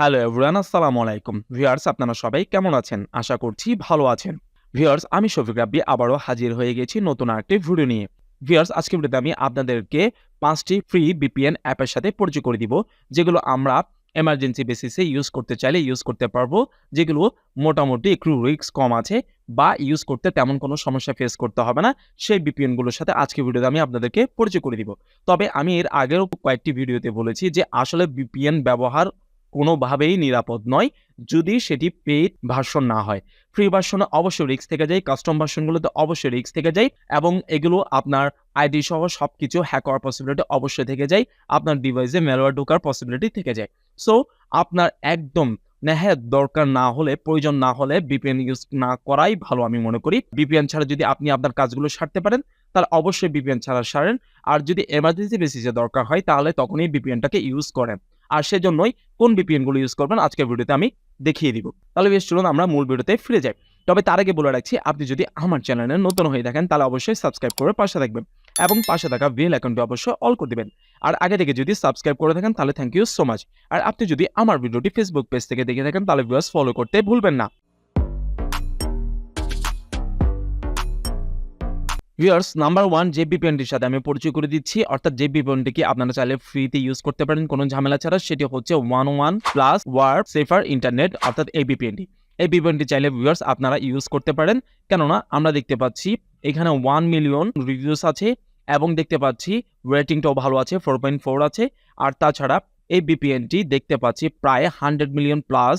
Hello everyone, আসসালামু আলাইকুম। Viewers, আপনারা সবাই কেমন আছেন? আশা করছি ভালো আছেন। ভিউয়ার্স, আমি শফিক রাব্বি আবারও হাজির হয়ে গেছি নতুন আরেকটি ভিডিও নিয়ে। ভিউয়ার্স আজকে ভিডিওতে আমি আপনাদেরকে পাঁচটি ফ্রি বিপিএন অ্যাপের সাথে পরিচয় করে দিব, যেগুলো আমরা এমার্জেন্সি বেসিসে ইউজ করতে চাইলে ইউজ করতে পারব, যেগুলো মোটামুটি একটু রিস্ক কম আছে বা ইউজ করতে তেমন কোনো সমস্যা ফেস করতে হবে না। সেই বিপিএনগুলোর সাথে আজকে ভিডিওতে আমি আপনাদেরকে পরিচয় করে দিব। তবে আমি এর আগেও কয়েকটি ভিডিওতে বলেছি যে আসলে বিপিএন ব্যবহার কোনোভাবেই নিরাপদ নয় যদি সেটি পেইড ভার্সন না হয়। ফ্রি ভার্সনে অবশ্যই রিস্ক থেকে যায় কাস্টম ভার্সনগুলোতে অবশ্যই রিস্ক থেকে যায় এবং এগুলো আপনার আইডি সহ সব কিছু হ্যাক হওয়ার পসিবিলিটি অবশ্যই থেকে যায়, আপনার ডিভাইসে ম্যালওয়্যার ঢোকার পসিবিলিটি থেকে যায়। সো আপনার একদম নেহাত দরকার না হলে, প্রয়োজন না হলে বিপিএন ইউজ না করাই ভালো আমি মনে করি। বিপিএন ছাড়া যদি আপনি আপনার কাজগুলো সারতে পারেন, তাহলে অবশ্যই বিপিএন ছাড়া সারেন। আর যদি এমার্জেন্সি বেসিসে দরকার হয়, তাহলে তখনই বিপিএনটাকে ইউজ করেন। আর সেজন্যই কোন বিপিএনগুলো ইউজ করবেন আজকের ভিডিওতে আমি দেখিয়ে দিব। তাহলে বেশ, চলুন আমরা মূল ভিডিওতে ফিরে যাই। তবে তার আগে বলে রাখছি, আপনি যদি আমার চ্যানেলে নতুন হয়ে থাকেন, তাহলে অবশ্যই সাবস্ক্রাইব করে পাশে থাকবেন এবং পাশে থাকা বেল অ্যাকাউন্টটি অবশ্যই অল করে দেবেন। আর আগে থেকে যদি সাবস্ক্রাইব করে থাকেন, তাহলে থ্যাংক ইউ সো মাচ আর আপনি যদি আমার ভিডিওটি ফেসবুক পেজ থেকে দেখে থাকেন, তাহলে ভিউয়ার্স ফলো করতে ভুলবেন না। ভিউয়ার্স নাম্বার ওয়ান যে বিপিএনটির সাথে আমি পরিচয় করে দিচ্ছি। অর্থাৎ যে বিপিএনটিকে আপনারা চাইলে ফ্রিতে ইউজ করতে পারেন। কোনো ঝামেলা ছাড়া সেটি হচ্ছে one one plus word safer internet অর্থাৎ এই বিপিএনটি এই বিপিএনটি চাইলে ভিউয়ার্স আপনারা ইউজ করতে পারেন। কেননা আমরা দেখতে পাচ্ছি এখানে ওয়ান মিলিয়ন রিভিউস আছে এবং দেখতে পাচ্ছি রেটিংটাও ভালো আছে ফোর পয়েন্ট ফোর আছে। আর তাছাড়া এই বিপিএনটি দেখতে পাচ্ছি প্রায় hundred million plus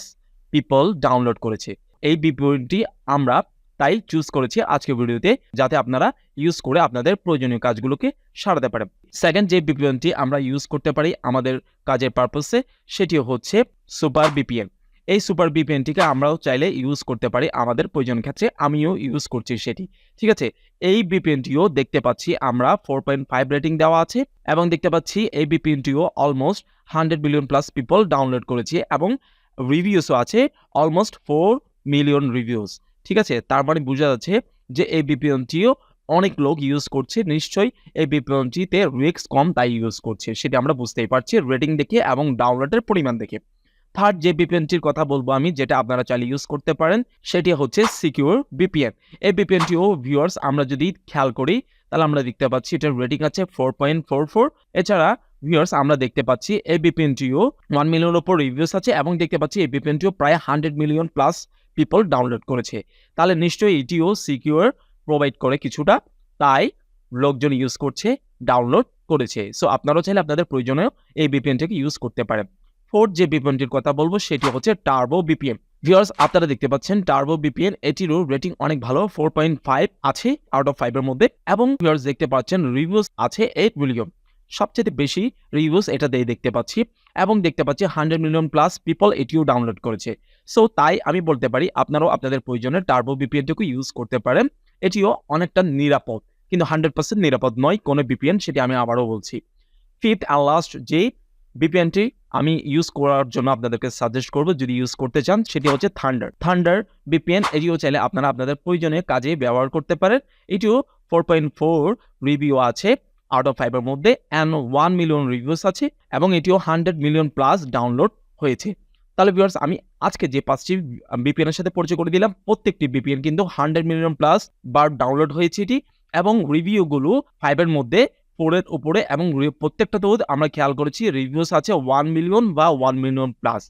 people download করেছে। এই বিপিএনটি আমরা তাই চুজ করেছি আজকের ভিডিওতে যাতে আপনারা ইউজ করে আপনাদের প্রয়োজনীয় কাজগুলোকে সারাতে পারেন। সেকেন্ড যে বিপিএনটি আমরা ইউজ করতে পারি আমাদের কাজের পারপাসে সেটি হচ্ছে সুপার বিপিএন এই সুপার বিপিএনটিকে আমরাও চাইলে ইউজ করতে পারি আমাদের প্রয়োজন ক্ষেত্রে, আমিও ইউজ করছি সেটি। ঠিক আছে? এই বিপিএনটিও দেখতে পাচ্ছি আমরা ফোর পয়েন্ট ফাইভ রেটিং দেওয়া আছে এবং দেখতে পাচ্ছি এই বিপিএনটিও almost hundred million plus people download করেছে এবং রিভিউসও আছে অলমোস্ট ফোর মিলিয়ন রিভিউস ঠিক আছে? তার মানে বোঝা যাচ্ছে যে এই বিপিএনটিও অনেক লোক ইউজ করছে। নিশ্চয়ই এই বিপিএনটিতে রিস্ক কম তাই ইউজ করছে, সেটা আমরা বুঝতেই পারছি রেটিং দেখে এবং ডাউনলোডের পরিমাণ দেখে। থার্ড যে বিপিএনটির কথা বলব আমি, যেটা আপনারা চাইলে ইউজ করতে পারেন, সেটি হচ্ছে সিকিউর বিপিএন এই বিপিএনটিও ভিউয়ার্স আমরা যদি খেয়াল করি, তাহলে আমরা দেখতে পাচ্ছি এটার রেটিং আছে ফোর পয়েন্ট ফোর ফোর এছাড়া ভিউয়ার্স আমরা দেখতে পাচ্ছি এই বিপিএনটিও ওয়ান মিলিয়নের ওপর রিভিউস আছে এবং দেখতে পাচ্ছি এই বিপিএনটিও প্রায় hundred million plus people download করেছে। তাহলে নিশ্চয়ই এটিও সিকিউর প্রোভাইড করে কিছুটা। তাই লোকজন ইউজ করছে ডাউনলোড করেছে। সো আপনারাও চাইলে আপনাদের প্রয়োজনেও এই বিপিএনটাকে ইউজ করতে পারেন। ফোর্থ যে বিপিএনটির কথা বলব, সেটি হচ্ছে টার্বো বিপিএন ভিউয়ার্স আপনারা দেখতে পাচ্ছেন টার্বো বিপিএন এটিরও রেটিং অনেক ভালো ফোর পয়েন্ট ফাইভ আছে আউট অফ ফাইভের মধ্যে। এবং ভিউয়ার্স দেখতে পাচ্ছেন রিভিউস আছে এইট মিলিয়ন সবচেয়ে বেশি রিভিউস এটা দিয়ে দেখতে পাচ্ছি এবং দেখতে পাচ্ছি হান্ড্রেড মিলিয়ন প্লাস পিপল এটিও ডাউনলোড করেছে। সো তাই আমি বলতে পারি আপনারাও আপনাদের প্রয়োজনে টার্বো বিপিএনটিকে ইউজ করতে পারেন। এটিও অনেকটা নিরাপদ। কিন্তু হান্ড্রেড পার্সেন্ট নিরাপদ নয়, কোনো বিপিএন সেটি আমি আবারও বলছি। ফিফথ অ্যান্ড লাস্ট যে বিপিএনটি আমি ইউজ করার জন্য আপনাদেরকে সাজেস্ট করব, যদি ইউজ করতে চান, সেটি হচ্ছে থান্ডার থান্ডার বিপিএন এটিও চাইলে আপনারা আপনাদের প্রয়োজনে কাজে ব্যবহার করতে পারেন। এটিও ফোর পয়েন্ট ফোর রিভিউ আছে। আউট অফ ফাইভের মধ্যে অ্যান্ড ওয়ান মিলিয়ন রিভিউস আছে এবং এটিও হান্ড্রেড মিলিয়ন প্লাস ডাউনলোড হয়েছে। তাহলে ভিউয়ার্স আমি আজকে যে পাঁচটি বিপিএনের সাথে পরিচয় করে দিলাম, প্রত্যেকটি বিপিএন কিন্তু হান্ড্রেড মিলিয়ন প্লাস বার ডাউনলোড হয়েছে এটি এবং রিভিউগুলো ফাইভের মধ্যে ফোরের উপরে এবং প্রত্যেকটাতেও আমরা খেয়াল করেছি রিভিউস আছে ওয়ান মিলিয়ন বা one million plus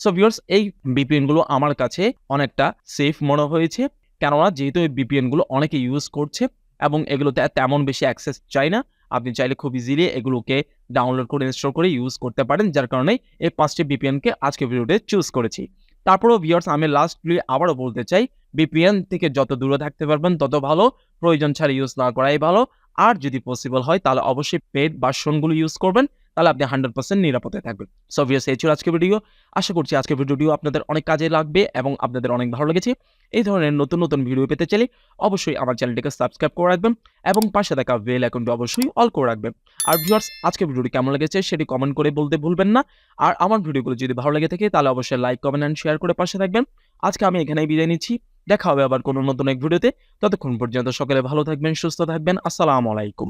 so viewers এই বিপিএনগুলো আমার কাছে অনেকটা সেফ মনে হয়েছে, কেননা যেহেতু এই বিপিএনগুলো অনেকে ইউজ করছে এবং এগুলোতে তেমন বেশি অ্যাক্সেস চাই না আপনি চাইলে খুব ইজিলি এগুলোকে ডাউনলোড করে ইনস্টল করে ইউজ করতে পারেন, যার কারণে এই পাঁচটি বিপিএনকে আজকে ভিডিওতে চুজ করেছি। তারপরেও ভিওর্স আমি লাস্টলি আবারও বলতে চাই বিপিএন থেকে যত দূরে থাকতে পারবেন, তত ভালো। প্রয়োজন ছাড়া ইউজ না করাই ভালো। আর যদি পসিবল হয়, তাহলে অবশ্যই পেড ভার্সনগুলো ইউজ করবেন। তাহলে আপনি হান্ড্রেড পার্সেন্ট নিরাপদে থাকবেন। সো এই ছিল আজকের ভিডিও আশা করছি আজকে ভিডিওটিও আপনাদের অনেক কাজে লাগবে এবং আপনাদের অনেক ভালো লেগেছে। এই ধরনের নতুন নতুন ভিডিও পেতে চাইলে অবশ্যই আমার চ্যানেলটিকে সাবস্ক্রাইব করে রাখবেন এবং পাশে থাকা বেল অ্যাকাউন্টটি অবশ্যই অল করে রাখবেন। আর ভিউয়ার্স আজকে ভিডিওটি কেমন লেগেছে সেটি কমেন্ট করে বলতে ভুলবেন না। আর আমার ভিডিওগুলো যদি ভালো লেগে থাকে তাহলে অবশ্যই লাইক কমেন্ট অ্যান্ড শেয়ার করে পাশে থাকবেন। আজকে আমি এখানেই বিদায় নিচ্ছি। দেখা হবে আবার কোনো নতুন এক ভিডিওতে ততক্ষণ পর্যন্ত সকলে ভালো থাকবেন, সুস্থ থাকবেন। আসসালামু আলাইকুম।